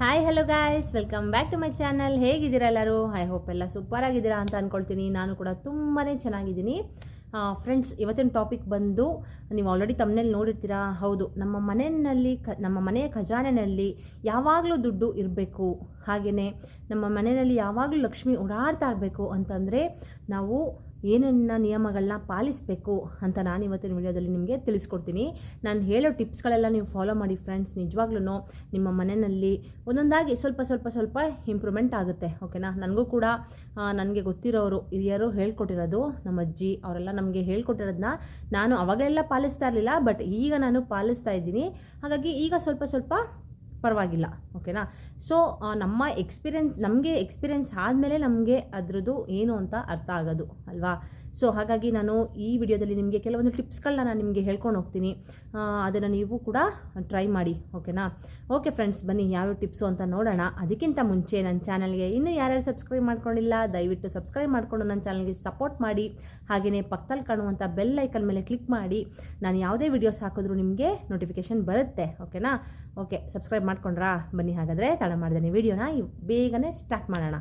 Hi hello guys welcome back to my channel ಹೇಗಿದ್ದೀರಾ ಎಲ್ಲರೂ? I hope ಎಲ್ಲ super ಆಗಿದ್ದೀರಾ ಅಂತ ಅಂದ್ಕೊಳ್ತೀನಿ ನಾನು ಕೂಡ ತುಂಬಾ ಚೆನ್ನಾಗಿದ್ದೀನಿ. ಫ್ರೆಂಡ್ಸ್ ಇವತ್ತಿನ ಟಾಪಿಕ್ ಬಂದು ನೀವು ಆಲ್ರೆಡಿ ತಮ್ಮನೇಲಿ ನೋಡಿರ್ತೀರಾ? ಹೌದು. ನಮ್ಮ ಮನೆಯಲ್ಲಿ ಕ, ನಮ್ಮ ಮನೆಯ ಖಜಾನೆಯಲ್ಲಿ ಯಾವಾಗಲೂ ದುಡ್ಡು ಇರಬೇಕು. ಹಾಗೆಯೇ ನಮ್ಮ ಮನೆಯಲ್ಲಿ ಯಾವಾಗಲೂ ಲಕ್ಷ್ಮಿ ಓಡಾಡ್ತಾ ಇರಬೇಕು ಅಂತಂದರೆ ನಾವು ಏನೇನ ನಿಯಮಗಳನ್ನ ಪಾಲಿಸಬೇಕು ಅಂತ ನಾನು ಇವತ್ತಿನ ವಿಡಿಯೋದಲ್ಲಿ ನಿಮಗೆ ತಿಳಿಸ್ಕೊಡ್ತೀನಿ. ನಾನು ಹೇಳೋ ಟಿಪ್ಸ್ಗಳೆಲ್ಲ ನೀವು ಫಾಲೋ ಮಾಡಿ ಫ್ರೆಂಡ್ಸ್ ನಿಜವಾಗ್ಲೂ ನಿಮ್ಮ ಮನೆಯಲ್ಲಿ ಒಂದೊಂದಾಗಿ ಸ್ವಲ್ಪ ಸ್ವಲ್ಪ ಸ್ವಲ್ಪ ಇಂಪ್ರೂವ್ಮೆಂಟ್ ಆಗುತ್ತೆ ಓಕೆನಾ ನನಗೂ ಕೂಡ ನನಗೆ ಗೊತ್ತಿರೋರು, ಹಿರಿಯರು ಹೇಳ್ಕೊಟ್ಟಿರೋದು, ನಮ್ಮ ಅಜ್ಜಿ ಅವರೆಲ್ಲ ನಮಗೆ ಹೇಳ್ಕೊಟ್ಟಿರೋದನ್ನ ನಾನು ಅವಾಗೆಲ್ಲ ಪಾಲಿಸ್ತಾ ಇರಲಿಲ್ಲ ಬಟ್ ಈಗ ನಾನು ಪಾಲಿಸ್ತಾ ಇದ್ದೀನಿ. ಹಾಗಾಗಿ ಈಗ ಸ್ವಲ್ಪ ಸ್ವಲ್ಪ ಪರವಾಗಿಲ್ಲ ಓಕೆನಾ ಸೊ ನಮ್ಮ ಎಕ್ಸ್ಪೀರಿಯೆನ್ಸ್ ನಮಗೆ ಎಕ್ಸ್ಪೀರಿಯೆನ್ಸ್ ಆದಮೇಲೆ ನಮಗೆ ಅದರದ್ದು ಏನು ಅಂತ ಅರ್ಥ ಆಗೋದು, ಅಲ್ವಾ? ಸೊ ಹಾಗಾಗಿ ನಾನು ಈ ವಿಡಿಯೋದಲ್ಲಿ ನಿಮಗೆ ಕೆಲವೊಂದು ಟಿಪ್ಸ್ಗಳನ್ನ ನಾನು ನಿಮಗೆ ಹೇಳ್ಕೊಂಡು ಹೋಗ್ತೀನಿ. ಅದನ್ನು ನೀವು ಕೂಡ ಟ್ರೈ ಮಾಡಿ, ಓಕೆನಾ? ಓಕೆ ಫ್ರೆಂಡ್ಸ್, ಬನ್ನಿ ಯಾವ್ಯಾವ ಟಿಪ್ಸು ಅಂತ ನೋಡೋಣ. ಅದಕ್ಕಿಂತ ಮುಂಚೆ ನನ್ನ ಚಾನಲ್ಗೆ ಇನ್ನೂ ಯಾರ್ಯಾರು ಸಬ್ಸ್ಕ್ರೈಬ್ ಮಾಡ್ಕೊಂಡಿಲ್ಲ, ದಯವಿಟ್ಟು ಸಬ್ಸ್ಕ್ರೈಬ್ ಮಾಡಿಕೊಂಡು ನನ್ನ ಚಾನಲ್ಗೆ ಸಪೋರ್ಟ್ ಮಾಡಿ. ಹಾಗೆಯೇ ಪಕ್ಕದಲ್ಲಿ ಕಾಣುವಂಥ ಬೆಲ್ ಐಕನ್ ಮೇಲೆ ಕ್ಲಿಕ್ ಮಾಡಿ. ನಾನು ಯಾವುದೇ ವಿಡಿಯೋಸ್ ಹಾಕಿದ್ರೂ ನಿಮಗೆ ನೋಟಿಫಿಕೇಷನ್ ಬರುತ್ತೆ, ಓಕೆನಾ? ಓಕೆ, ಸಬ್ಸ್ಕ್ರೈಬ್ ಮಾಡ್ಕೊಂಡ್ರಾ? ಬನ್ನಿ ಹಾಗಾದರೆ ತಡ ಮಾಡಿದೆ ವಿಡಿಯೋನ ಬೇಗನೆ ಸ್ಟಾರ್ಟ್ ಮಾಡೋಣ.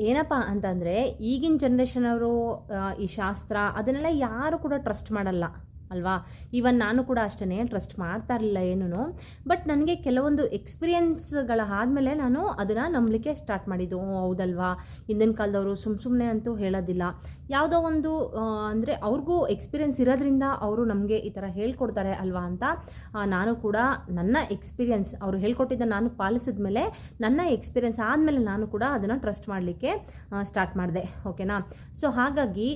ಏನಪ್ಪ ಅಂತಂದರೆ ಈಗಿನ ಜನ್ರೇಷನ್ ಅವರು ಈ ಶಾಸ್ತ್ರ ಅದನ್ನೆಲ್ಲ ಯಾರು ಕೂಡ ಟ್ರಸ್ಟ್ ಮಾಡಲ್ಲ, ಅಲ್ವಾ? ಈವನ್ ನಾನು ಕೂಡ ಅಷ್ಟೇ ಟ್ರಸ್ಟ್ ಮಾಡ್ತಾ ಇರಲಿಲ್ಲ ಏನೂ ಬಟ್ ನನಗೆ ಕೆಲವೊಂದು ಎಕ್ಸ್ಪೀರಿಯನ್ಸ್ಗಳ ಆದಮೇಲೆ ನಾನು ಅದನ್ನು ನಂಬಲಿಕ್ಕೆ ಸ್ಟಾರ್ಟ್ ಮಾಡಿದ್ದು. ಹೌದಲ್ವಾ? ಹಿಂದಿನ ಕಾಲದವರು ಸುಮ್ಮ ಸುಮ್ಮನೆ ಅಂತೂ ಹೇಳೋದಿಲ್ಲ. ಯಾವುದೋ ಒಂದು ಅಂದರೆ ಅವ್ರಿಗೂ ಎಕ್ಸ್ಪೀರಿಯೆನ್ಸ್ ಇರೋದ್ರಿಂದ ಅವರು ನಮಗೆ ಈ ಥರ ಹೇಳ್ಕೊಡ್ತಾರೆ ಅಲ್ವಾ ಅಂತ ನಾನು ಕೂಡ ನನ್ನ ಎಕ್ಸ್ಪೀರಿಯೆನ್ಸ್ ಅವರು ಹೇಳ್ಕೊಟ್ಟಿದ್ದ ನಾನು ಪಾಲಿಸಿದ ಮೇಲೆ ನನ್ನ ಎಕ್ಸ್ಪೀರಿಯೆನ್ಸ್ ಆದಮೇಲೆ ನಾನು ಕೂಡ ಅದನ್ನು ಟ್ರಸ್ಟ್ ಮಾಡಲಿಕ್ಕೆ ಸ್ಟಾರ್ಟ್ ಮಾಡಿದೆ ಓಕೆನಾ ಸೊ ಹಾಗಾಗಿ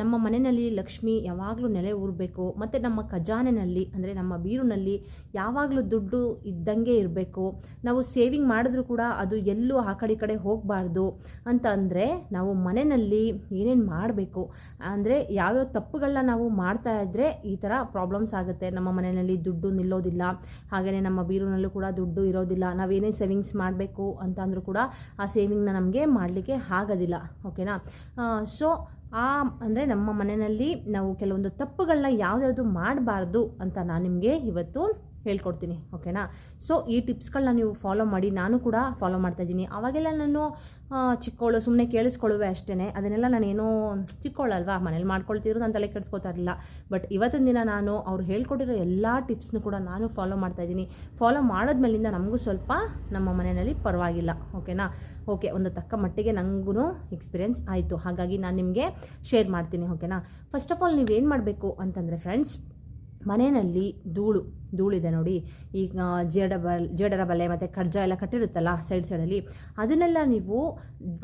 ನಮ್ಮ ಮನೆಯಲ್ಲಿ ಲಕ್ಷ್ಮಿ ಯಾವಾಗಲೂ ನೆಲೆ ಊರಬೇಕು, ಮತ್ತು ನಮ್ಮ ಖಜಾನೆನಲ್ಲಿ, ಅಂದರೆ ನಮ್ಮ ಬೀರುನಲ್ಲಿ ಯಾವಾಗಲೂ ದುಡ್ಡು ಇದ್ದಂಗೆ ಇರಬೇಕು, ನಾವು ಸೇವಿಂಗ್ ಮಾಡಿದ್ರೂ ಕೂಡ ಅದು ಎಲ್ಲೂ ಆ ಕಡೆ ಈ ಕಡೆ ಹೋಗಬಾರ್ದು ಅಂತ ಅಂದರೆ ನಾವು ಮನೆಯಲ್ಲಿ ಏನೇನು ಮಾಡಬೇಕು. ಅಂದರೆ ಯಾವ್ಯಾವ ತಪ್ಪುಗಳನ್ನ ನಾವು ಮಾಡ್ತಾ ಇದ್ದರೆ ಈ ಥರ ಪ್ರಾಬ್ಲಮ್ಸ್ ಆಗುತ್ತೆ. ನಮ್ಮ ಮನೆಯಲ್ಲಿ ದುಡ್ಡು ನಿಲ್ಲೋದಿಲ್ಲ. ಹಾಗೆಯೇ ನಮ್ಮ ಬೀರುನಲ್ಲೂ ಕೂಡ ದುಡ್ಡು ಇರೋದಿಲ್ಲ. ನಾವೇನೇ ಸೇವಿಂಗ್ಸ್ ಮಾಡಬೇಕು ಅಂತ ಕೂಡ ಆ ಸೇವಿಂಗ್ನ ನಮಗೆ ಮಾಡಲಿಕ್ಕೆ ಆಗೋದಿಲ್ಲ. ಓಕೆನಾ ಸೊ ಆ, ಅಂದರೆ ನಮ್ಮ ಮನೆಯಲ್ಲಿ ನಾವು ಕೆಲವೊಂದು ತಪ್ಪುಗಳನ್ನ ಯಾವುದ್ಯಾವುದು ಮಾಡಬಾರ್ದು ಅಂತ ನಾನು ನಿಮಗೆ ಇವತ್ತು ಹೇಳ್ಕೊಡ್ತೀನಿ, ಓಕೆನಾ? ಸೊ ಈ ಟಿಪ್ಸ್ಗಳನ್ನ ನೀವು ಫಾಲೋ ಮಾಡಿ, ನಾನು ಕೂಡ ಫಾಲೋ ಮಾಡ್ತಾ ಇದ್ದೀನಿ. ಅವಾಗೆಲ್ಲ ನಾನು ಚಿಕ್ಕವಳು ಸುಮ್ಮನೆ ಕೇಳಿಸ್ಕೊಳ್ಳುವೆ ಅಷ್ಟೇ ಅದನ್ನೆಲ್ಲ ನಾನು ಏನೋ ಚಿಕ್ಕವಳಲ್ವಾ ಮನೇಲಿ ಮಾಡ್ಕೊಳ್ತಿದ್ರು ನಾನು ತಲೆ ಕೆಡಿಸ್ಕೊತಾ ಇರಲಿಲ್ಲ. ಬಟ್ ಇವತ್ತಿನ ದಿನ ನಾನು ಅವ್ರು ಹೇಳ್ಕೊಟ್ಟಿರೋ ಎಲ್ಲ ಟಿಪ್ಸ್ನೂ ಕೂಡ ನಾನು ಫಾಲೋ ಮಾಡ್ತಾ ಇದ್ದೀನಿ. ಫಾಲೋ ಮಾಡಿದ್ಮೇಲಿಂದ ನಮಗೂ ಸ್ವಲ್ಪ ನಮ್ಮ ಮನೆಯಲ್ಲಿ ಪರವಾಗಿಲ್ಲ, ಓಕೆನಾ? ಓಕೆ, ಒಂದು ತಕ್ಕ ಮಟ್ಟಿಗೆ ನನಗೂ ಎಕ್ಸ್ಪೀರಿಯೆನ್ಸ್ ಆಯಿತು. ಹಾಗಾಗಿ ನಾನು ನಿಮಗೆ ಶೇರ್ ಮಾಡ್ತೀನಿ, ಓಕೆನಾ? ಫಸ್ಟ್ ಆಫ್ ಆಲ್ ನೀವೇನು ಮಾಡಬೇಕು ಅಂತಂದರೆ ಫ್ರೆಂಡ್ಸ್ ಮನೆಯಲ್ಲಿ ಧೂಳು ಧೂಳಿದೆ ನೋಡಿ. ಈಗ ಜೇಡ ಬಲ್ ಜೇಡರ ಬಲೆ ಮತ್ತು ಕಡ್ಜ ಎಲ್ಲ ಕಟ್ಟಿರುತ್ತಲ್ಲ ಸೈಡ್ ಸೈಡಲ್ಲಿ ಅದನ್ನೆಲ್ಲ ನೀವು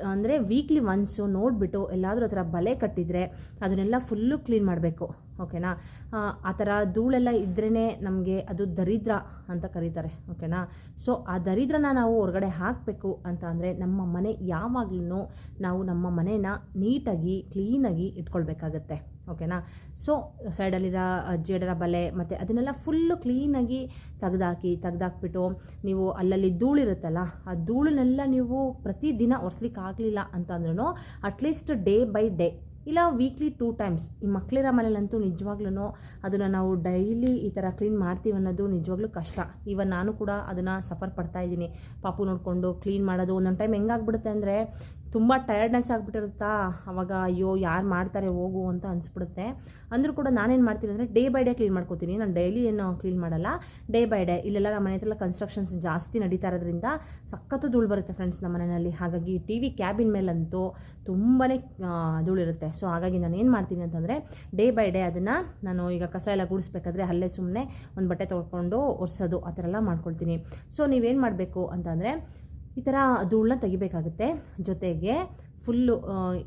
ಅಂದರೆ ವೀಕ್ಲಿ ಒನ್ಸು ನೋಡಿಬಿಟ್ಟು ಎಲ್ಲಾದರೂ ಆ ಥರ ಬಲೆ ಕಟ್ಟಿದರೆ ಅದನ್ನೆಲ್ಲ ಫುಲ್ಲು ಕ್ಲೀನ್ ಮಾಡಬೇಕು. ಓಕೆನಾ ಆ, ಥರ ಧೂಳೆಲ್ಲ ಇದ್ರೇ ನಮಗೆ ಅದು ದರಿದ್ರ ಅಂತ ಕರೀತಾರೆ. ಓಕೆನಾ ಸೊ ಆ ದರಿದ್ರನ ನಾವು ಹೊರಗಡೆ ಹಾಕಬೇಕು ಅಂತ ಅಂದರೆ ನಮ್ಮ ಮನೆ ಯಾವಾಗಲೂ ನಾವು ನಮ್ಮ ಮನೇನ ನೀಟಾಗಿ ಕ್ಲೀನಾಗಿ ಇಟ್ಕೊಳ್ಬೇಕಾಗತ್ತೆ. ಓಕೆನಾ ಸೊ ಸೈಡಲ್ಲಿರೋ ಜೇಡರ ಬಲೆ ಮತ್ತು ಅದನ್ನೆಲ್ಲ ಫುಲ್ಲು ಕ್ಲೀನಾಗಿ ತೆಗ್ದಾಕಿ, ತೆಗ್ದಾಕ್ಬಿಟ್ಟು ನೀವು ಅಲ್ಲಲ್ಲಿ ಧೂಳಿರುತ್ತಲ್ಲ, ಆ ಧೂಳನ್ನೆಲ್ಲ ನೀವು ಪ್ರತಿದಿನ ಒರೆಸ್ಲಿಕ್ಕೆ ಆಗಲಿಲ್ಲ ಅಂತಂದ್ರೂ at least day by day ಇಲ್ಲ ವೀಕ್ಲಿ ಟೂ ಟೈಮ್ಸ್ ಈ ಮಕ್ಕಳಿರೋ ಮನೇಲಂತೂ ನಿಜವಾಗ್ಲೂ ಅದನ್ನು ನಾವು ಡೈಲಿ ಈ ಥರ ಕ್ಲೀನ್ ಮಾಡ್ತೀವಿ ಅನ್ನೋದು ನಿಜವಾಗ್ಲೂ ಕಷ್ಟ. ಇವನ್ ನಾನು ಕೂಡ ಅದನ್ನು ಸಫರ್ ಪಡ್ತಾ ಇದ್ದೀನಿ. ಪಾಪು ನೋಡಿಕೊಂಡು ಕ್ಲೀನ್ ಮಾಡೋದು ಒಂದೊಂದು ಟೈಮ್ ಹೆಂಗಾಗ್ಬಿಡುತ್ತೆ ಅಂದರೆ ತುಂಬ ಟಯರ್ಡ್ನೆಸ್ ಆಗಿಬಿಟ್ಟಿರುತ್ತಾ? ಅವಾಗ ಅಯ್ಯೋ, ಯಾರು ಮಾಡ್ತಾರೆ, ಹೋಗು ಅಂತ ಅನಿಸ್ಬಿಡುತ್ತೆ. ಅಂದರೂ ಕೂಡ ನಾನೇನು ಮಾಡ್ತೀನಿ ಅಂದರೆ ಡೇ ಬೈ ಡೇ ಕ್ಲೀನ್ ಮಾಡ್ಕೋತೀನಿ. ನಾನು ಡೈಲಿ ಏನು ಕ್ಲೀನ್ ಮಾಡಲ್ಲ. ಡೇ ಬೈ ಡೇ ಇಲ್ಲೆಲ್ಲ ನಮ್ಮ ಮನೆ ಹತ್ರ ಕನ್ಸ್ಟ್ರಕ್ಷನ್ಸ್ ಜಾಸ್ತಿ ನಡೀತಾ ಇರೋದ್ರಿಂದ ಸಖತ್ತು ಧೂಳು ಬರುತ್ತೆ ಫ್ರೆಂಡ್ಸ್ ನಮ್ಮ ಮನೆಯಲ್ಲಿ. ಹಾಗಾಗಿ ಟಿ ವಿ ಕ್ಯಾಬಿನ್ ಮೇಲಂತೂ ತುಂಬಾ ಧೂಳಿರುತ್ತೆ ಸೊ ಹಾಗಾಗಿ ನಾನು ಏನು ಮಾಡ್ತೀನಿ ಅಂತಂದರೆ ಡೇ ಬೈ ಡೇ ಅದನ್ನು ನಾನು ಈಗ ಕಸ ಎಲ್ಲ ಗುಡಿಸ್ಬೇಕಾದ್ರೆ ಅಲ್ಲೇ ಸುಮ್ಮನೆ ಒಂದು ಬಟ್ಟೆ ತೊಗೊಂಡು ಒರೆಸೋದು, ಆ ಥರ ಎಲ್ಲ ಮಾಡ್ಕೊಳ್ತೀನಿ. ಸೊ ನೀವೇನು ಮಾಡಬೇಕು ಅಂತಂದರೆ ಈ ಥರ ಧೂಳನ್ನ ತೆಗಿಬೇಕಾಗುತ್ತೆ. ಜೊತೆಗೆ ಫುಲ್ಲು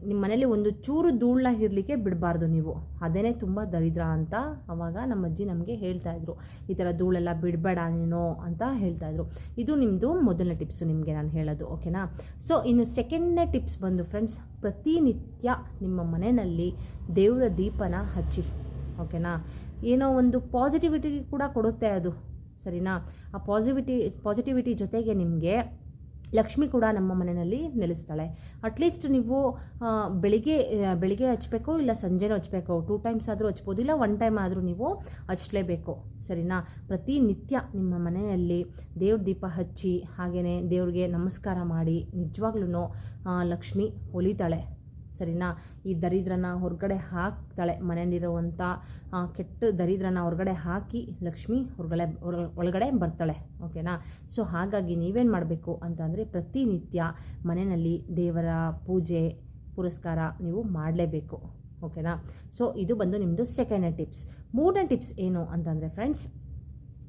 ನಿಮ್ಮ ಮನೇಲಿ ಒಂದು ಚೂರು ಧೂಳನ್ನ ಇರಲಿಕ್ಕೆ ಬಿಡಬಾರ್ದು ನೀವು. ಅದೇ ತುಂಬ ದರಿದ್ರ ಅಂತ ಅವಾಗ ನಮ್ಮ ಅಜ್ಜಿ ನಮಗೆ ಹೇಳ್ತಾಯಿದ್ರು ಈ ಥರ ಧೂಳೆಲ್ಲ ಬಿಡಬೇಡ ನೀನು ಅಂತ ಹೇಳ್ತಾಯಿದ್ರು ಇದು ನಿಮ್ಮದು ಮೊದಲನೇ ಟಿಪ್ಸು ನಿಮಗೆ ನಾನು ಹೇಳೋದು ಓಕೆನಾ ಸೊ ಇನ್ನು ಸೆಕೆಂಡ್ನೇ ಟಿಪ್ಸ್ ಬಂದು ಫ್ರೆಂಡ್ಸ್ ಪ್ರತಿನಿತ್ಯ ನಿಮ್ಮ ಮನೆಯಲ್ಲಿ ದೇವರ ದೀಪನ ಹಚ್ಚಿ ಓಕೆನಾ ಏನೋ ಒಂದು ಪಾಸಿಟಿವಿಟಿ ಕೂಡ ಕೊಡುತ್ತೆ ಅದು, ಸರಿನಾ? ಆ ಪಾಸಿಟಿವಿಟಿ ಪಾಸಿಟಿವಿಟಿ ಜೊತೆಗೆ ನಿಮಗೆ ಲಕ್ಷ್ಮಿ ಕೂಡ ನಮ್ಮ ಮನೆಯಲ್ಲಿ ನೆಲೆಸ್ತಾಳೆ. ಅಟ್ಲೀಸ್ಟ್ ನೀವು ಬೆಳಿಗ್ಗೆ ಬೆಳಿಗ್ಗೆ ಹಚ್ಚಬೇಕು ಇಲ್ಲ ಸಂಜೆನೂ ಹಚ್ಬೇಕು? ಟೂ ಟೈಮ್ಸ್ ಆದರೂ ಹಚ್ಬೋದು ಇಲ್ಲ ಒನ್ ಟೈಮ್ ಆದರೂ ನೀವು ಹಚ್ಚಲೇಬೇಕು ಸರಿನಾ? ಪ್ರತಿನಿತ್ಯ ನಿಮ್ಮ ಮನೆಯಲ್ಲಿ ದೇವ್ರ ದೀಪ ಹಚ್ಚಿ ಹಾಗೆಯೇ ದೇವ್ರಿಗೆ ನಮಸ್ಕಾರ ಮಾಡಿ ನಿಜವಾಗ್ಲೂ ಲಕ್ಷ್ಮಿ ಒಲಿತಾಳೆ ಸರಿನಾ? ಈ ದರಿದ್ರನ ಹೊರಗಡೆ ಹಾಕ್ತಾಳೆ ಮನೆಯಲ್ಲಿರುವಂಥ ಕೆಟ್ಟ ದರಿದ್ರನ ಹೊರಗಡೆ ಹಾಕಿ ಲಕ್ಷ್ಮಿ ಹೊರಗಡೆ ಹೊರ- ಒಳಗಡೆ ಬರ್ತಾಳೆ, ಓಕೆನಾ? ಸೊ ಹಾಗಾಗಿ ನೀವೇನು ಮಾಡಬೇಕು ಅಂತಂದರೆ ಪ್ರತಿನಿತ್ಯ ಮನೆಯಲ್ಲಿ ದೇವರ ಪೂಜೆ, ಪುರಸ್ಕಾರ ನೀವು ಮಾಡಲೇಬೇಕು, ಓಕೆನಾ? ಸೊ ಇದು ಬಂದು ನಿಮ್ಮದು ಸೆಕೆಂಡ್ ಟಿಪ್ಸ್ ಮೂರನೇ ಟಿಪ್ಸ್ ಏನು ಅಂತಂದರೆ ಫ್ರೆಂಡ್ಸ್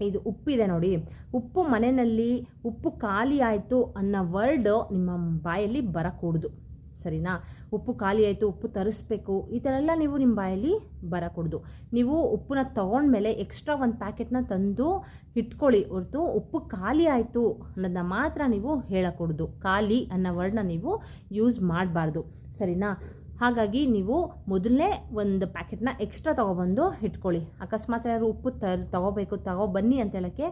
ಇದು ಉಪ್ಪಿದೆ ನೋಡಿ. ಉಪ್ಪು ಮನೆಯಲ್ಲಿ, ಉಪ್ಪು ಖಾಲಿ ಆಯಿತು ಅನ್ನೋ ವರ್ಡ್ ನಿಮ್ಮ ಬಾಯಲ್ಲಿ ಬರಕೂಡ್ದು. ಸರಿನಾ? ಉಪ್ಪು ಖಾಲಿ ಆಯಿತು, ಉಪ್ಪು ತರಿಸ್ಬೇಕು. ಈ ಥರ ಎಲ್ಲ ನೀವು ನಿಮ್ಮ ಬಾಯಲ್ಲಿ ಬರಕೂಡ್ದು. ನೀವು ಉಪ್ಪನ್ನ ತೊಗೊಂಡ್ಮೇಲೆ ಎಕ್ಸ್ಟ್ರಾ ಒಂದು ಪ್ಯಾಕೆಟ್ನ ತಂದು ಇಟ್ಕೊಳ್ಳಿ ಹೊರತು ಉಪ್ಪು ಖಾಲಿ ಆಯಿತು ಅನ್ನೋದನ್ನ ಮಾತ್ರ ನೀವು ಹೇಳಕೂಡ್ದು. ಖಾಲಿ ಅನ್ನೋ ವರ್ಡ್ನ ನೀವು ಯೂಸ್ ಮಾಡಬಾರ್ದು. ಸರಿನಾ? ಹಾಗಾಗಿ ನೀವು ಮೊದಲನೇ ಒಂದು ಪ್ಯಾಕೆಟ್ನ ಎಕ್ಸ್ಟ್ರಾ ತೊಗೊಬಂದು ಇಟ್ಕೊಳ್ಳಿ. ಅಕಸ್ಮಾತ್ ಏನಾದ್ರು ಉಪ್ಪು ತರ್, ತಗೋಬೇಕು, ತಗೊಬನ್ನಿ ಅಂತ ಹೇಳೋಕ್ಕೆ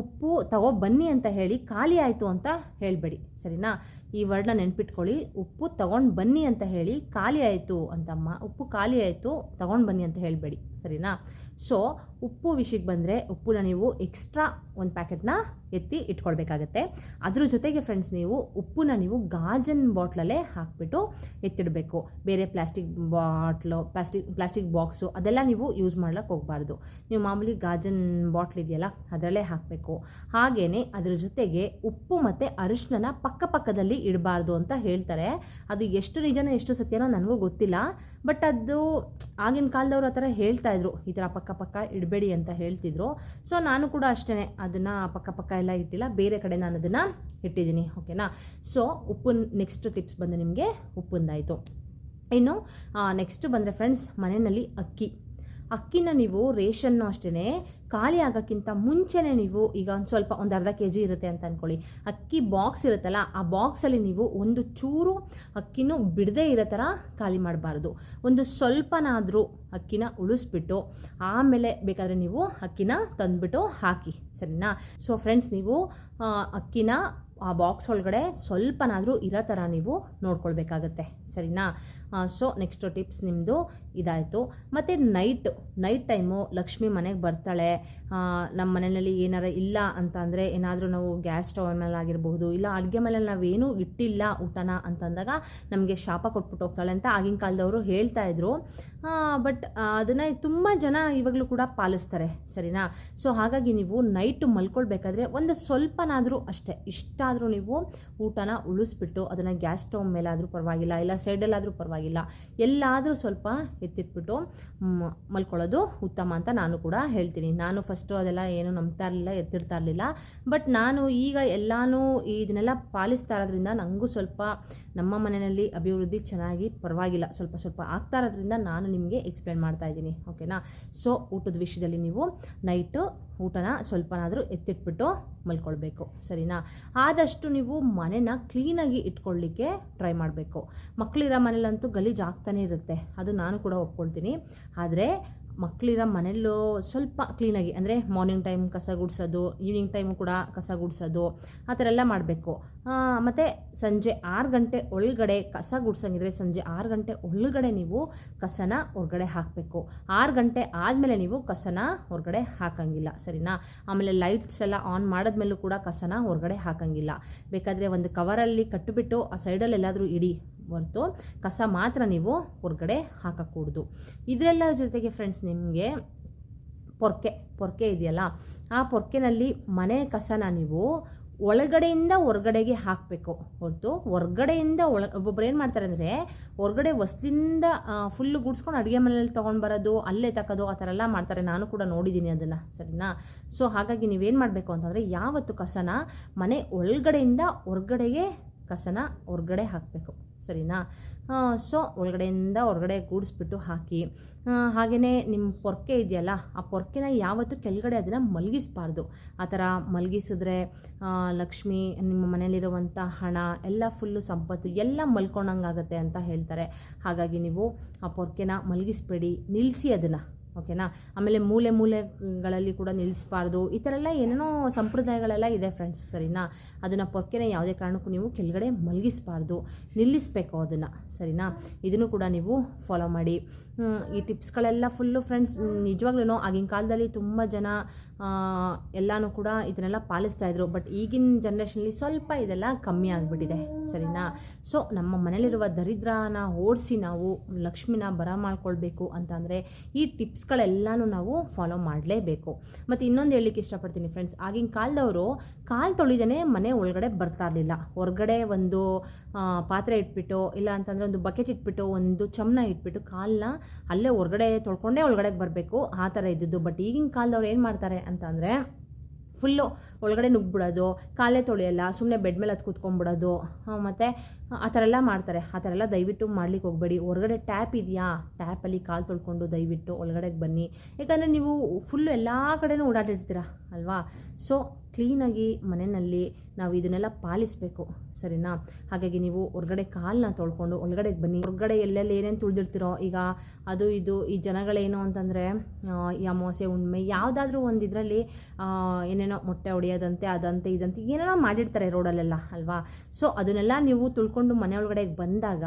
ಉಪ್ಪು ತಗೊಬನ್ನಿ ಅಂತ ಹೇಳಿ ಖಾಲಿ ಆಯಿತು ಅಂತ ಹೇಳಬೇಡಿ. ಸರಿನಾ? ಈ ವರ್ಡ್ನ ನೆನ್ಪಿಟ್ಕೊಳ್ಳಿ. ಉಪ್ಪು ತಗೊಂಡು ಬನ್ನಿ ಅಂತ ಹೇಳಿ, ಖಾಲಿ ಆಯಿತು ಅಂತಮ್ಮ ಉಪ್ಪು ಖಾಲಿ ಆಯಿತು ತಗೊಂಡು ಬನ್ನಿ ಅಂತ ಹೇಳಬೇಡಿ, ಸರಿನಾ? ಸೊ ಉಪ್ಪು ವಿಷಯಕ್ಕೆ ಬಂದರೆ ಉಪ್ಪನ್ನ ನೀವು ಎಕ್ಸ್ಟ್ರಾ ಒಂದು ಪ್ಯಾಕೆಟ್ನ ಎತ್ತಿ ಇಟ್ಕೊಳ್ಬೇಕಾಗತ್ತೆ. ಅದ್ರ ಜೊತೆಗೆ ಫ್ರೆಂಡ್ಸ್ ನೀವು ಉಪ್ಪನ್ನ ನೀವು ಗಾಜನ್ ಬಾಟ್ಲಲ್ಲೇ ಹಾಕ್ಬಿಟ್ಟು ಎತ್ತಿಡಬೇಕು. ಬೇರೆ plastic bottle plastic plastic box ಅದೆಲ್ಲ ನೀವು ಯೂಸ್ ಮಾಡ್ಲಿಕ್ಕೆ ಹೋಗಬಾರ್ದು. ನೀವು ಮಾಮೂಲಿ ಗಾಜನ್ ಬಾಟ್ಲ್ ಇದೆಯಲ್ಲ, ಅದರಲ್ಲೇ ಹಾಕಬೇಕು. ಹಾಗೆಯೇ ಅದ್ರ ಜೊತೆಗೆ ಉಪ್ಪು ಮತ್ತು ಅರಿಶಿನ ಪಕ್ಕ ಪಕ್ಕದಲ್ಲಿ ಇಡಬಾರ್ದು ಅಂತ ಹೇಳ್ತಾರೆ. ಅದು ಎಷ್ಟು ನಿಜನ ಎಷ್ಟು ಸತ್ಯನೋ ನನಗೂ ಗೊತ್ತಿಲ್ಲ. ಬಟ್ ಅದು ಆಗಿನ ಕಾಲದವರು ಆ ಥರ ಹೇಳ್ತಾ ಇದ್ರು. ಈ ಥರ ಪಕ್ಕ ಪಕ್ಕ ಇಡಬೇಡಿ ಅಂತ ಹೇಳ್ತಿದ್ರು. ಸೊ ನಾನು ಕೂಡ ಅಷ್ಟೇ ಅದನ್ನು ಪಕ್ಕ ಪಕ್ಕ ಎಲ್ಲ ಇಟ್ಟಿಲ್ಲ. ಬೇರೆ ಕಡೆ ನಾನು ಅದನ್ನು ಇಟ್ಟಿದ್ದೀನಿ. ಓಕೆನಾ? ಸೊ ಉಪ್ಪಿನ ನೆಕ್ಸ್ಟ್ ಟಿಪ್ಸ್ ಬಂದು ನಿಮಗೆ ಉಪ್ಪಿಂದಾಯಿತು. ಇನ್ನು ನೆಕ್ಸ್ಟ್ ಬಂದರೆ ಫ್ರೆಂಡ್ಸ್ ಮನೆಯಲ್ಲಿ ಅಕ್ಕಿ. ಅಕ್ಕಿನ ನೀವು ರೇಷನ್ನು ಅಷ್ಟೇ ಖಾಲಿ ಆಗೋಕ್ಕಿಂತ ಮುಂಚೆನೇ ನೀವು ಈಗ ಒಂದು ಸ್ವಲ್ಪ ಒಂದು ಅರ್ಧ ಕೆ ಜಿ ಇರುತ್ತೆ ಅಂತ ಅಂದ್ಕೊಳ್ಳಿ ಅಕ್ಕಿ ಬಾಕ್ಸ್ ಇರುತ್ತಲ್ಲ, ಆ ಬಾಕ್ಸಲ್ಲಿ ನೀವು ಒಂದು ಚೂರು ಅಕ್ಕಿನೂ ಬಿಡದೇ ಇರೋ ಥರ ಖಾಲಿ ಮಾಡಬಾರ್ದು. ಒಂದು ಸ್ವಲ್ಪನಾದರೂ ಅಕ್ಕಿನ ಉಳಿಸ್ಬಿಟ್ಟು, ಆಮೇಲೆ ಬೇಕಾದರೆ ನೀವು ಅಕ್ಕಿನ ತಂದುಬಿಟ್ಟು ಹಾಕಿ, ಸರಿನಾ? ಸೊ ಫ್ರೆಂಡ್ಸ್ ನೀವು ಅಕ್ಕಿನ ಆ ಬಾಕ್ಸ್ ಒಳಗಡೆ ಸ್ವಲ್ಪನಾದರೂ ಇರೋ ಥರ ನೀವು ನೋಡ್ಕೊಳ್ಬೇಕಾಗತ್ತೆ. ಸರಿನಾ? ಸೊ ನೆಕ್ಸ್ಟ್ ಟಿಪ್ಸ್ ನಿಮ್ಮದು ಇದಾಯಿತು. ಮತ್ತು ನೈಟ್ ನೈಟ್ ಟೈಮು ಲಕ್ಷ್ಮಿ ಮನೆಗೆ ಬರ್ತಾಳೆ. ನಮ್ಮ ಮನೆಯಲ್ಲಿ ಏನಾರ ಇಲ್ಲ ಅಂತ ಅಂದರೆ ಏನಾದರೂ ನಾವು ಗ್ಯಾಸ್ ಸ್ಟವ್ ಮೇಲೆ ಆಗಿರಬಹುದು, ಇಲ್ಲ ಅಡುಗೆ ಮೇಲೆ ನಾವೇನೂ ಇಟ್ಟಿಲ್ಲ ಊಟನ ಅಂತಂದಾಗ ನಮಗೆ ಶಾಪ ಕೊಟ್ಬಿಟ್ಟು ಹೋಗ್ತಾಳೆ ಅಂತ ಆಗಿನ ಕಾಲದವರು ಹೇಳ್ತಾ ಇದ್ರು. ಬಟ್ ಅದನ್ನು ತುಂಬ ಜನ ಇವಾಗಲೂ ಕೂಡ ಪಾಲಿಸ್ತಾರೆ, ಸರಿನಾ? ಸೊ ಹಾಗಾಗಿ ನೀವು ನೈಟ್ ಮಲ್ಕೊಳ್ಬೇಕಾದ್ರೆ ಒಂದು ಸ್ವಲ್ಪನಾದರೂ ಅಷ್ಟೇ, ಇಷ್ಟಾದರೂ ನೀವು ಊಟನ ಉಳಿಸ್ಬಿಟ್ಟು ಅದನ್ನು ಗ್ಯಾಸ್ ಸ್ಟವ್ ಮೇಲಾದರೂ ಪರವಾಗಿಲ್ಲ, ಇಲ್ಲ ಸೈಡಲ್ಲಾದರೂ ಪರವಾಗಿಲ್ಲ. ಎಲ್ಲಾದರೂ ಸ್ವಲ್ಪ ಎತ್ತಿಟ್ಬಿಟ್ಟು ಮಲ್ಕೊಳ್ಳೋದು ಉತ್ತಮ ಅಂತ ನಾನು ಕೂಡ ಹೇಳ್ತೀನಿ. ನಾನು ಫಸ್ಟು ಅದೆಲ್ಲ ಏನು ನಂಬ್ತಾ ಇರಲಿಲ್ಲ, ಎತ್ತಿಡ್ತಾ ಇರಲಿಲ್ಲ. ಬಟ್ ನಾನು ಈಗ ಎಲ್ಲಾನು ಇದನ್ನೆಲ್ಲ ಪಾಲಿಸ್ತಾ ಇರೋದ್ರಿಂದ ನನಗೂ ಸ್ವಲ್ಪ ನಮ್ಮ ಮನೆಯಲ್ಲಿ ಅಭಿವೃದ್ಧಿ ಚೆನ್ನಾಗಿ ಪರವಾಗಿಲ್ಲ. ಸ್ವಲ್ಪ ಸ್ವಲ್ಪ ಆಗ್ತಾ ಇರೋದ್ರಿಂದ ನಾನು ನಿಮಗೆ ಎಕ್ಸ್ಪ್ಲೇನ್ ಮಾಡ್ತಾ ಇದ್ದೀನಿ ಓಕೆನಾ ಸೊ ಊಟದ ವಿಷಯದಲ್ಲಿ ನೀವು ನೈಟು ಊಟನ ಸ್ವಲ್ಪನಾದರೂ ಎತ್ತಿಟ್ಬಿಟ್ಟು ಮಲ್ಕೊಳ್ಬೇಕು, ಸರಿನಾ? ಆದಷ್ಟು ನೀವು ಮನೆನ ಕ್ಲೀನಾಗಿ ಇಟ್ಕೊಳ್ಳಿಕ್ಕೆ ಟ್ರೈ ಮಾಡಬೇಕು. ಮಕ್ಕಳಿರೋ ಮನೇಲಂತೂ ಗಲೀಜು ಆಗ್ತಾನೆ ಇರುತ್ತೆ, ಅದು ನಾನು ಕೂಡ ಒಪ್ಕೊಳ್ತೀನಿ. ಆದರೆ ಮಕ್ಕಳಿರೋ ಮನೆಯಲ್ಲೂ ಸ್ವಲ್ಪ ಕ್ಲೀನಾಗಿ ಅಂದರೆ ಮಾರ್ನಿಂಗ್ ಟೈಮ್ ಕಸ ಗುಡಿಸೋದು ಈವ್ನಿಂಗ್ ಟೈಮು ಕೂಡ ಕಸ ಗುಡಿಸೋದು, ಆ ಥರ ಎಲ್ಲ ಮಾಡಬೇಕು. ಮತ್ತು ಸಂಜೆ ಆರು ಗಂಟೆ ಒಳಗಡೆ ಕಸ ಗುಡ್ಸಂಗಿದ್ರೆ ಸಂಜೆ ಆರು ಗಂಟೆ ಒಳಗಡೆ ನೀವು ಕಸನ ಹೊರಗಡೆ ಹಾಕಬೇಕು. ಆರು ಗಂಟೆ ಆದಮೇಲೆ ನೀವು ಕಸನ ಹೊರಗಡೆ ಹಾಕಂಗಿಲ್ಲ, ಸರಿನಾ? ಆಮೇಲೆ ಲೈಟ್ಸ್ ಎಲ್ಲ ಆನ್ ಮಾಡಿದ್ಮೇಲೂ ಕೂಡ ಕಸನ ಹೊರಗಡೆ ಹಾಕಂಗಿಲ್ಲ. ಬೇಕಾದರೆ ಒಂದು ಕವರಲ್ಲಿ ಕಟ್ಟಿಬಿಟ್ಟು ಆ ಸೈಡಲ್ಲಿ ಎಲ್ಲಾದರೂ ಇಡಿ. ಹೊರತು ಕಸ ಮಾತ್ರ ನೀವು ಹೊರಗಡೆ ಹಾಕக்கூಡ್ದು ಇದರೆಲ್ಲ ಜೊತೆಗೆ ಫ್ರೆಂಡ್ಸ್ ನಿಮಗೆ ಪೊರ್ಕೆ ಪೊರ್ಕೆ ಇದೆಯಲ್ಲ, ಆ ಪೊರ್ಕೆನಲ್ಲಿ ಮನೆ ಕಸನ ನೀವು ಒಳಗಡೆಯಿಂದ ಹೊರಗಡೆಗೆ ಹಾಕಬೇಕು. ಹೊರತು ಹೊರಗಡೆಯಿಂದ ಒಳ, ಒಬ್ಬೊಬ್ರು ಏನು ಮಾಡ್ತಾರೆ ಅಂದರೆ ಹೊರಗಡೆ ವಸ್ತಿಂದ ಫುಲ್ಲು ಗುಡ್ಸ್ಕೊಂಡು ಅಡುಗೆ ಮನೆಯಲ್ಲಿ ತೊಗೊಂಡು ಬರೋದು, ಅಲ್ಲೇ ತಕ್ಕೋದು ಆ ಥರ ಎಲ್ಲ ಮಾಡ್ತಾರೆ. ನಾನು ಕೂಡ ನೋಡಿದ್ದೀನಿ ಅದನ್ನು, ಸರಿನಾ? ಸೊ ಹಾಗಾಗಿ ನೀವೇನು ಮಾಡಬೇಕು ಅಂತಂದರೆ ಯಾವತ್ತು ಕಸನ ಮನೆ ಒಳಗಡೆಯಿಂದ ಹೊರಗಡೆಗೆ ಕಸನ ಹೊರಗಡೆ ಹಾಕಬೇಕು. ಸರಿನಾ? ಸೊ, ಒಳಗಡೆಯಿಂದ ಹೊರಗಡೆ ಗೂಡಿಸ್ಬಿಟ್ಟು ಹಾಕಿ. ಹಾಗೆಯೇ ನಿಮ್ಮ ಪೊರ್ಕೆ ಇದೆಯಲ್ಲ, ಆ ಪೊರ್ಕೆನ ಯಾವತ್ತೂ ಕೆಳಗಡೆ ಅದನ್ನು ಮಲಗಿಸ್ಬಾರ್ದು. ಆ ಥರ ಮಲಗಿಸಿದ್ರೆ ಲಕ್ಷ್ಮಿ, ನಿಮ್ಮ ಮನೇಲಿರುವಂಥ ಹಣ, ಎಲ್ಲ ಫುಲ್ಲು ಸಂಪತ್ತು ಎಲ್ಲ ಮಲ್ಕೊಂಡಂಗಾಗತ್ತೆ ಅಂತ ಹೇಳ್ತಾರೆ. ಹಾಗಾಗಿ ನೀವು ಆ ಪೊರ್ಕೆನ ಮಲಗಿಸ್ಬೇಡಿ ನಿಲ್ಲಿಸಿ ಅದನ್ನು. ಓಕೆನಾ? ಆಮೇಲೆ ಮೂಲೆ ಮೂಲೆಗಳಲ್ಲಿ ಕೂಡ ನಿಲ್ಲಿಸಬಾರ್ದು. ಈ ಥರ ಎಲ್ಲ ಏನೇನೋ ಸಂಪ್ರದಾಯಗಳೆಲ್ಲ ಇದೆ ಫ್ರೆಂಡ್ಸ್ ಸರಿನಾ? ಅದನ್ನು ಪೊಕ್ಕೆನೇ ಯಾವುದೇ ಕಾರಣಕ್ಕೂ ನೀವು ಕೆಳಗಡೆ ಮಲಗಿಸಬಾರ್ದು. ನಿಲ್ಲಿಸಬೇಕು ಅದನ್ನು, ಸರಿನಾ? ಇದನ್ನು ಕೂಡ ನೀವು ಫಾಲೋ ಮಾಡಿ. ಈ ಟಿಪ್ಸ್ಗಳೆಲ್ಲ ಫುಲ್ಲು ಫ್ರೆಂಡ್ಸ್ ನಿಜವಾಗ್ಲೂ ಆಗಿನ ಕಾಲದಲ್ಲಿ ತುಂಬ ಜನ ಎಲ್ಲಾನು ಕೂಡ ಇದನ್ನೆಲ್ಲ ಪಾಲಿಸ್ತಾ ಇದ್ರು. ಬಟ್ ಈಗಿನ ಜನ್ರೇಷನಲ್ಲಿ ಸ್ವಲ್ಪ ಇದೆಲ್ಲ ಕಮ್ಮಿ ಆಗಿಬಿಟ್ಟಿದೆ, ಸರಿನಾ? ಸೊ ನಮ್ಮ ಮನೇಲಿರುವ ದರಿದ್ರನ ಓಡಿಸಿ ನಾವು ಲಕ್ಷ್ಮಿನ ಬರ ಮಾಡ್ಕೊಳ್ಬೇಕು ಅಂತಂದರೆ ಈ ಟಿಪ್ಸ್ಗಳೆಲ್ಲನೂ ನಾವು ಫಾಲೋ ಮಾಡಲೇಬೇಕು. ಮತ್ತು ಇನ್ನೊಂದು ಹೇಳಲಿಕ್ಕೆ ಇಷ್ಟಪಡ್ತೀನಿ ಫ್ರೆಂಡ್ಸ್ ಆಗಿನ ಕಾಲದವರು ಕಾಲು ತೊಳಿದೇ ಮನೆ ಒಳಗಡೆ ಬರ್ತಾ ಇರಲಿಲ್ಲ. ಹೊರಗಡೆ ಒಂದು ಪಾತ್ರೆ ಇಟ್ಬಿಟ್ಟು, ಇಲ್ಲ ಅಂತಂದರೆ ಒಂದು ಬಕೆಟ್ ಇಟ್ಬಿಟ್ಟು, ಒಂದು ಚಮನ ಇಟ್ಬಿಟ್ಟು ಕಾಲನ್ನ ಅಲ್ಲೇ ಹೊರಗಡೆ ತೊಳ್ಕೊಂಡೇ ಒಳಗಡೆಗೆ ಬರಬೇಕು, ಆ ಥರ ಇದ್ದಿದ್ದು. ಬಟ್ ಈಗಿನ ಕಾಲದವ್ರು ಏನು ಮಾಡ್ತಾರೆ ಅಂತಂದರೆ ಫುಲ್ಲು ಒಳಗಡೆ ನುಗ್ಬಿಡೋದು ಕಾಲೇ ತೊಳೆಯಲ್ಲ ಸುಮ್ಮನೆ ಬೆಡ್ ಮೇಲೆ ಹತ್ತು ಕೂತ್ಕೊಂಡ್ಬಿಡೋದು ಮತ್ತು ಆ ಥರ ಎಲ್ಲ ಮಾಡ್ತಾರೆ. ಆ ಥರ ಎಲ್ಲ ದಯವಿಟ್ಟು ಮಾಡ್ಲಿಕ್ಕೆ ಹೋಗಬೇಡಿ. ಹೊರಗಡೆ ಟ್ಯಾಪ್ ಇದೆಯಾ? ಟ್ಯಾಪಲ್ಲಿ ಕಾಲು ತೊಳ್ಕೊಂಡು ದಯವಿಟ್ಟು ಒಳಗಡೆಗೆ ಬನ್ನಿ. ಯಾಕಂದರೆ ನೀವು ಫುಲ್ಲು ಎಲ್ಲ ಕಡೆನೂ ಓಡಾಡಿರ್ತೀರ ಅಲ್ವಾ? ಸೊ ಕ್ಲೀನಾಗಿ ಮನೆಯಲ್ಲಿ ನಾವು ಇದನ್ನೆಲ್ಲ ಪಾಲಿಸಬೇಕು, ಸರಿನಾ? ಹಾಗಾಗಿ ನೀವು ಹೊರಗಡೆ ಕಾಲನ್ನ ತೊಳ್ಕೊಂಡು ಒಳಗಡೆಗೆ ಬನ್ನಿ. ಹೊರಗಡೆ ಎಲ್ಲೆಲ್ಲಿ ಏನೇನು ತುಳಿದಿರ್ತಿರೋ, ಈಗ ಅದು ಇದು, ಈ ಜನಗಳೇನು ಅಂತಂದರೆ ಈ ಅಮಾವಾಸ್ಯೆ ಉಣ್ಮೆ ಯಾವುದಾದ್ರೂ ಒಂದು ಇದರಲ್ಲಿ ಏನೇನೋ ಮೊಟ್ಟೆ ಹೊಡೆಯೋದಂತೆ, ಅದಂತೆ, ಇದಂತೆ ಏನೇನೋ ಮಾಡಿರ್ತಾರೆ ರೋಡಲ್ಲೆಲ್ಲ, ಅಲ್ವಾ? ಸೊ, ಅದನ್ನೆಲ್ಲ ನೀವು ತುಳ್ಕೊಂಡು ಮನೆ ಒಳಗಡೆ ಬಂದಾಗ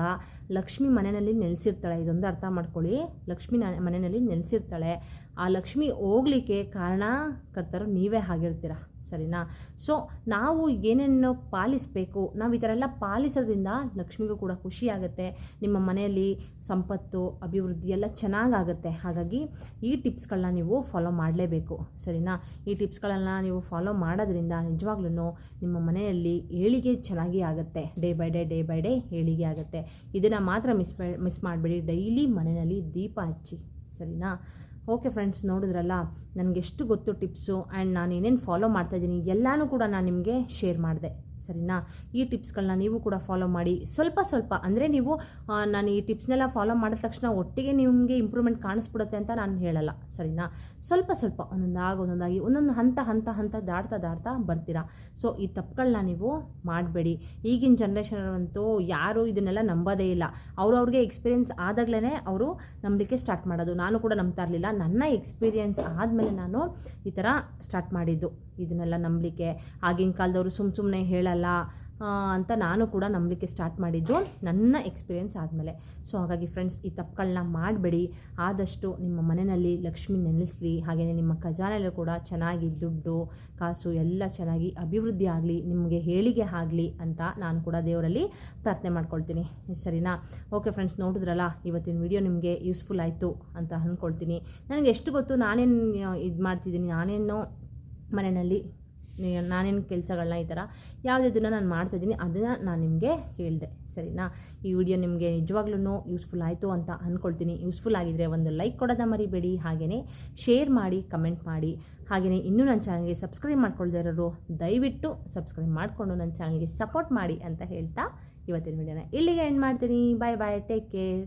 ಲಕ್ಷ್ಮಿ ಮನೆಯಲ್ಲಿ ನೆಲೆಸಿರ್ತಾಳೆ. ಇದೊಂದು ಅರ್ಥ ಮಾಡ್ಕೊಳ್ಳಿ. ಲಕ್ಷ್ಮಿ ಮನೆಯಲ್ಲಿ ನೆಲೆಸಿರ್ತಾಳೆ. ಆ ಲಕ್ಷ್ಮಿ ಹೋಗ್ಲಿಕ್ಕೆ ಕಾರಣ ಕಾರಣಕರ್ತರು ನೀವೇ ಆಗಿರ್ತೀರ. ಸರಿನಾ? ಸೊ ನಾವು ಏನೇನು ಪಾಲಿಸಬೇಕು? ನಾವು ಈ ಥರ ಎಲ್ಲ ಪಾಲಿಸೋದ್ರಿಂದ ಲಕ್ಷ್ಮಿಗೂ ಕೂಡ ಖುಷಿ ಆಗುತ್ತೆ. ನಿಮ್ಮ ಮನೆಯಲ್ಲಿ ಸಂಪತ್ತು, ಅಭಿವೃದ್ಧಿ ಎಲ್ಲ ಚೆನ್ನಾಗಾಗುತ್ತೆ. ಹಾಗಾಗಿ ಈ ಟಿಪ್ಸ್ಗಳನ್ನ ನೀವು ಫಾಲೋ ಮಾಡಲೇಬೇಕು. ಸರಿನಾ? ಈ ಟಿಪ್ಸ್ಗಳನ್ನ ನೀವು ಫಾಲೋ ಮಾಡೋದ್ರಿಂದ ನಿಜವಾಗ್ಲೂ ನಿಮ್ಮ ಮನೆಯಲ್ಲಿ ಏಳಿಗೆ ಚೆನ್ನಾಗಿ ಆಗುತ್ತೆ. Day by day day by day ಏಳಿಗೆ ಆಗುತ್ತೆ. ಇದನ್ನು ಮಾತ್ರ ಮಿಸ್ ಮಿಸ್ ಮಾಡಬೇಡಿ. ಡೈಲಿ ಮನೆಯಲ್ಲಿ ದೀಪ ಹಚ್ಚಿ. ಸರಿನಾ? ಓಕೆ ಫ್ರೆಂಡ್ಸ್ ನೋಡಿದ್ರಲ್ಲ? ನನಗೆ ಎಷ್ಟು ಗೊತ್ತು ಟಿಪ್ಸು ಆ್ಯಂಡ್ ನಾನು ಏನೇನು ಫಾಲೋ ಮಾಡ್ತಾಯಿದ್ದೀನಿ ಎಲ್ಲನೂ ಕೂಡ ನಾನು ನಿಮಗೆ ಶೇರ್ ಮಾಡಿದೆ. ಸರಿನಾ? ಈ ಟಿಪ್ಸ್ಗಳನ್ನ ನೀವು ಕೂಡ ಫಾಲೋ ಮಾಡಿ. ಸ್ವಲ್ಪ ಸ್ವಲ್ಪ, ಅಂದರೆ ನೀವು ನಾನು ಈ ಟಿಪ್ಸ್ನೆಲ್ಲ ಫಾಲೋ ಮಾಡಿದ ತಕ್ಷಣ ಒಟ್ಟಿಗೆ ನಿಮಗೆ ಇಂಪ್ರೂವ್ಮೆಂಟ್ ಕಾಣಿಸ್ಬಿಡುತ್ತೆ ಅಂತ ನಾನು ಹೇಳಲ್ಲ, ಸರಿನಾ? ಸ್ವಲ್ಪ ಸ್ವಲ್ಪ, ಒಂದೊಂದಾಗಿ ಒಂದೊಂದಾಗಿ, ಒಂದೊಂದು ಹಂತ ಹಂತ ಹಂತ ದಾಡ್ತಾ ದಾಡ್ತಾ ಬರ್ತೀರಾ? ಸೊ, ಈ ತಪ್ಪುಗಳನ್ನ ನೀವು ಮಾಡಬೇಡಿ. ಈಗಿನ ಜನ್ರೇಷನಂತೂ ಯಾರು ಇದನ್ನೆಲ್ಲ ನಂಬೋದೇ ಇಲ್ಲ. ಅವ್ರವ್ರಿಗೆ ಎಕ್ಸ್ಪೀರಿಯೆನ್ಸ್ ಆದಾಗಲೇ ಅವರು ನಂಬಲಿಕ್ಕೆ ಸ್ಟಾರ್ಟ್ ಮಾಡೋದು. ನಾನು ಕೂಡ ನಂಬ್ತಾ ಇರಲಿಲ್ಲ. ನನ್ನ ಎಕ್ಸ್ಪೀರಿಯೆನ್ಸ್ ಆದಮೇಲೆ ನಾನು ಈ ಥರ ಸ್ಟಾರ್ಟ್ ಮಾಡಿದ್ದು. ಇದನ್ನೆಲ್ಲ ನಂಬಲಿಕ್ಕೆ, ಆಗಿನ ಕಾಲದವರು ಸುಮ್ಮ ಸುಮ್ಮನೆ ಹೇಳಲ್ಲ ಅಂತ ನಾನು ಕೂಡ ನಂಬಲಿಕ್ಕೆ ಸ್ಟಾರ್ಟ್ ಮಾಡಿದ್ದು ನನ್ನ ಎಕ್ಸ್ಪೀರಿಯೆನ್ಸ್ ಆದಮೇಲೆ. ಸೊ ಹಾಗಾಗಿ ಫ್ರೆಂಡ್ಸ್ ಈ ತಪ್ಪುಗಳನ್ನ ಮಾಡಬೇಡಿ. ಆದಷ್ಟು ನಿಮ್ಮ ಮನೆಯಲ್ಲಿ ಲಕ್ಷ್ಮಿ ನೆಲೆಸಲಿ ಹಾಗೆಯೇ ನಿಮ್ಮ ಖಜಾನೆಯಲ್ಲೂ ಕೂಡ ಚೆನ್ನಾಗಿ ದುಡ್ಡು, ಕಾಸು ಎಲ್ಲ ಚೆನ್ನಾಗಿ ಅಭಿವೃದ್ಧಿ ಆಗಲಿ, ನಿಮಗೆ ಹೇಳಿಗೆ ಆಗಲಿ ಅಂತ ನಾನು ಕೂಡ ದೇವರಲ್ಲಿ ಪ್ರಾರ್ಥನೆ ಮಾಡ್ಕೊಳ್ತೀನಿ. ಸರಿನಾ? ಓಕೆ ಫ್ರೆಂಡ್ಸ್ ನೋಡಿದ್ರಲ್ಲ, ಇವತ್ತಿನ ವಿಡಿಯೋ ನಿಮಗೆ ಯೂಸ್ಫುಲ್ ಆಯಿತು ಅಂತ ಅಂದ್ಕೊಳ್ತೀನಿ. ನನಗೆ ಎಷ್ಟು ಗೊತ್ತು, ನಾನೇನು ಇದು ಮಾಡ್ತಿದ್ದೀನಿ, ನಾನೇನು ಮನೆಯಲ್ಲಿ ನಾನೇನು ಕೆಲಸಗಳನ್ನ ಈ ಥರ ಯಾವುದನ್ನು ನಾನು ಮಾಡ್ತಾಯಿದ್ದೀನಿ ಅದನ್ನು ನಾನು ನಿಮಗೆ ಹೇಳಿದೆ, ಸರಿನಾ? ಈ ವಿಡಿಯೋ ನಿಮಗೆ ನಿಜವಾಗ್ಲೂ ಯೂಸ್ಫುಲ್ ಆಯಿತು ಅಂತ ಅಂದ್ಕೊಳ್ತೀನಿ ಯೂಸ್ಫುಲ್ ಆಗಿದ್ದರೆ ಒಂದು ಲೈಕ್ ಕೊಡೋದ ಮರಿಬೇಡಿ ಹಾಗೆಯೇ ಶೇರ್ ಮಾಡಿ ಕಮೆಂಟ್ ಮಾಡಿ. ಹಾಗೆಯೇ ಇನ್ನೂ ನನ್ನ ಚಾನಲ್ಗೆ ಸಬ್ಸ್ಕ್ರೈಬ್ ಮಾಡ್ಕೊಳ್ದೇ ಇರೋರು ದಯವಿಟ್ಟು ಸಬ್ಸ್ಕ್ರೈಬ್ ಮಾಡಿಕೊಂಡು ನನ್ನ ಚಾನಲ್ಗೆ ಸಪೋರ್ಟ್ ಮಾಡಿ ಅಂತ ಹೇಳ್ತಾ ಇವತ್ತಿನ ವಿಡಿಯೋನ ಇಲ್ಲಿಗೆ ಎಂಡ್ ಮಾಡ್ತೀನಿ. ಬಾಯ್ ಬಾಯ್ ಟೇಕ್ ಕೇರ್